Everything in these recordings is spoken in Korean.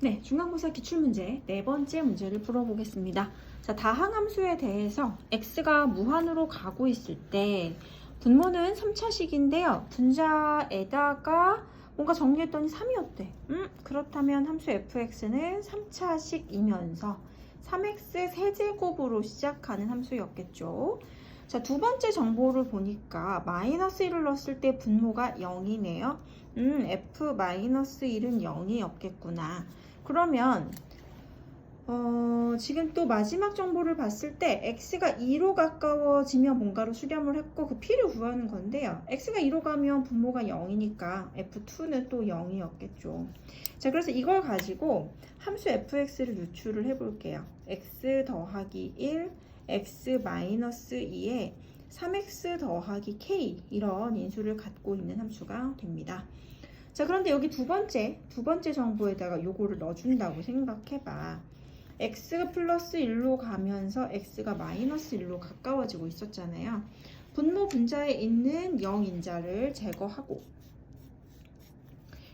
네, 중간고사 기출문제 네 번째 문제를 풀어보겠습니다. 자, 다항함수에 대해서 x가 무한으로 가고 있을 때 분모는 3차식인데요. 분자에다가 뭔가 정리했더니 3이었대. 음, 그렇다면 함수 fx는 3차식이면서 3x 세제곱으로 시작하는 함수였겠죠. 자, 두 번째 정보를 보니까 마이너스 1을 넣었을 때 분모가 0이네요. 음, f-1은 0이었겠구나. 그러면 어, 지금 또 마지막 정보를 봤을 때 x가 2로 가까워지면 뭔가로 수렴을 했고 그 p를 구하는 건데요. x가 2로 가면 분모가 0이니까 f2는 또 0이었겠죠. 자, 그래서 이걸 가지고 함수 fx를 유출을 해볼게요. x 더하기 1, x 마이너스 2에 3x 더하기 k 이런 인수를 갖고 있는 함수가 됩니다. 자, 그런데 여기 두 번째, 두 번째 정보에다가 요거를 넣어준다고 생각해봐. x가 플러스 1로 가면서 x가 마이너스 1로 가까워지고 있었잖아요. 분모 분자에 있는 0인자를 제거하고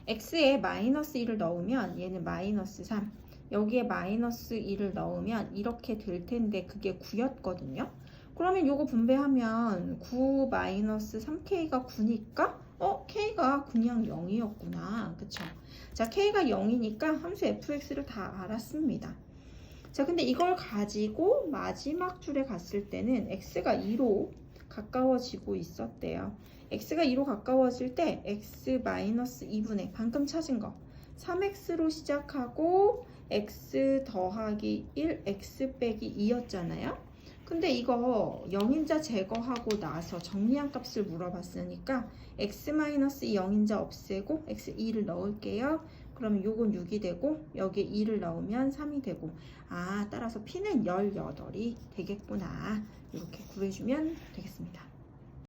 x에 마이너스 1을 넣으면 얘는 마이너스 3 여기에 마이너스 1을 넣으면 이렇게 될 텐데 그게 9였거든요. 그러면 요거 분배하면 9 마이너스 3k가 9니까 어 k가 그냥 0이었구나. 그쵸? 자 k가 0이니까 함수 fx를 다 알았습니다. 자 근데 이걸 가지고 마지막 줄에 갔을 때는 x가 2로 가까워지고 있었대요. x가 2로 가까워질 때 x-2분의 방금 찾은 거 3x로 시작하고 x 더하기 1 x 빼기 2였잖아요. 근데 이거 0인자 제거하고 나서 정리한 값을 물어봤으니까 x-2 0인자 없애고 x2를 넣을게요. 그러면 요건 6이 되고 여기에 2를 넣으면 3이 되고 아 따라서 p는 18이 되겠구나 이렇게 구해주면 되겠습니다.